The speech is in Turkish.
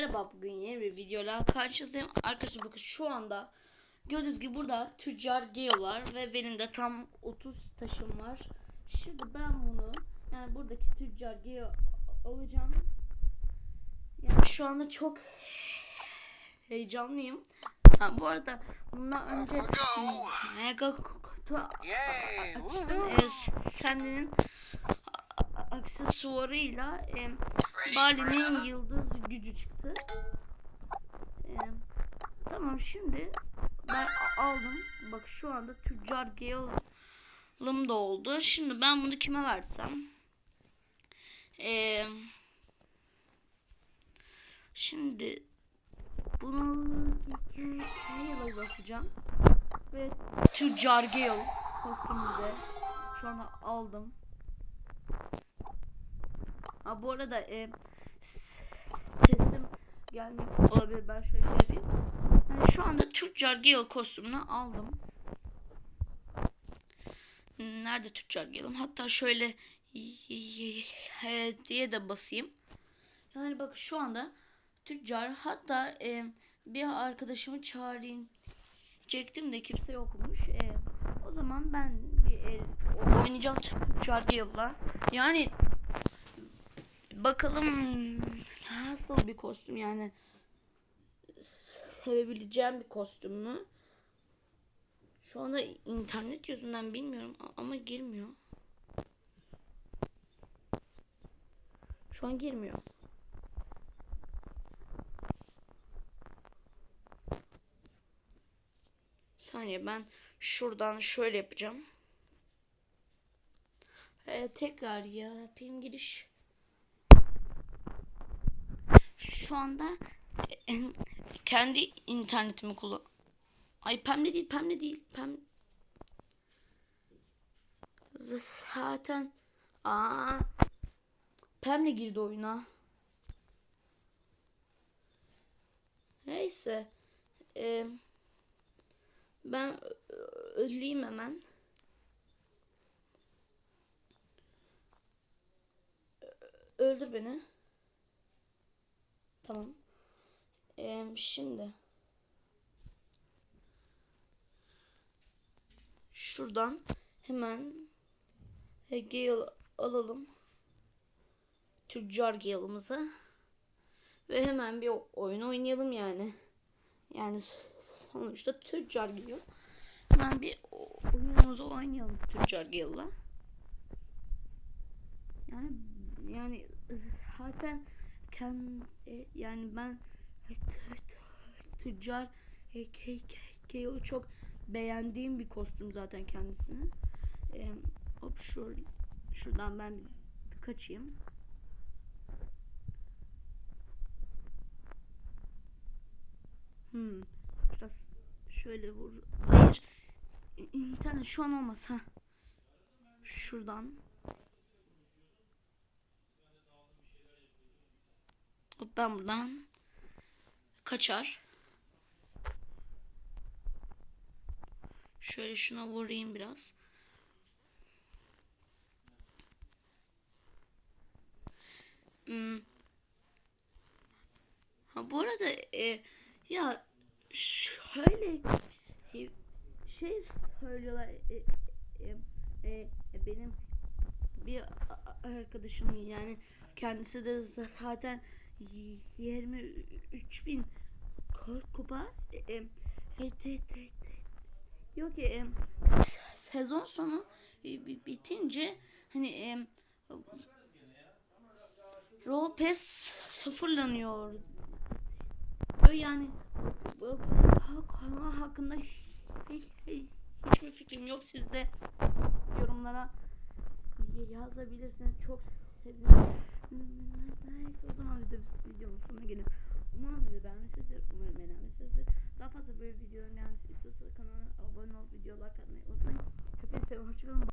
merhaba bugün yeni bir videoyla karşınızdayım. Arkadaşlar bakın şu anda gördüğünüz gibi burada tüccar geolar ve benim de tam 30 taşım var. Şimdi ben bunu yani buradaki tüccar geo alacağım. Yani şu anda çok heyecanlıyım. Ha, bu arada bundan önce mega kutu açtım. Senin aksesuarıyla e, Bali'nin yıldız gücü çıktı. E, tamam şimdi ben aldım. Bak şu anda tüccar Gale'ım da oldu. Şimdi ben bunu kime versem? E, şimdi bunu Gale'a basacağım. Ve tüccar Gale kostümü şu anda aldım. Ha bu arada e, sesim gelmiyor olabilir. Ben şöyle şey yapayım. Yani şu anda Tüccar Gale kostümünü aldım. Nerede Tüccar Gale'ım? Hatta şöyle diye de basayım. Yani bak şu anda Tüccar hatta e, bir arkadaşımı çağırayım çektim de kimse yokmuş. E, o zaman ben bir el oynayacağım Tüccar Gale'la. Yani Bakalım nasıl bir kostüm yani sevebileceğim bir kostüm mü? Şu anda internet yüzünden bilmiyorum ama girmiyor. Şu an girmiyor. Saniye ben şuradan şöyle yapacağım. Ee, tekrar ya yapayım giriş. Şu anda kendi internetimi kullan. Ay pembe değil, pembe değil. Pem zaten aa Pemle girdi oyuna. Neyse. Ee, ben öleyim hemen. Öldür beni. Tamam. Ee, şimdi şuradan hemen Gale alalım. Tüccar Gale'ımızı. Ve hemen bir oyun oynayalım yani. Yani sonuçta Tüccar Gale. Hemen bir oyunumuzu oynayalım Tüccar Gale'la. Yani yani zaten kendi yani ben tüccar Keo'yu çok beğendiğim bir kostüm zaten kendisini. Ee, hop şur şuradan ben kaçayım. Hmm. Biraz şöyle vur. Hayır. İnternet şu an olmaz ha. Şuradan. Ben buradan kaçar. Şöyle şuna vurayım biraz. Hmm. Ha bu arada e, ya şöyle e, şey söylüyorlar e, e, e, e, benim bir arkadaşım yani kendisi de zaten 23 bin kupa e, e, e, te- yok ki e, se- sezon sonu e, bi- bitince hani e, Roll Pass sıfırlanıyor. Yani konu hakkında hiç, hiçbir fikrim yok sizde yorumlara yazabilirsiniz çok sevinirim. Neyse o zaman video, videonun sonuna gelin. Umarım video beğenmişsinizdir. Umarım beğenmişsinizdir. Daha fazla böyle videoların gelmesi istiyorsanız kanala abone olup videolar katmayı unutmayın. Hepinize hoşçakalın.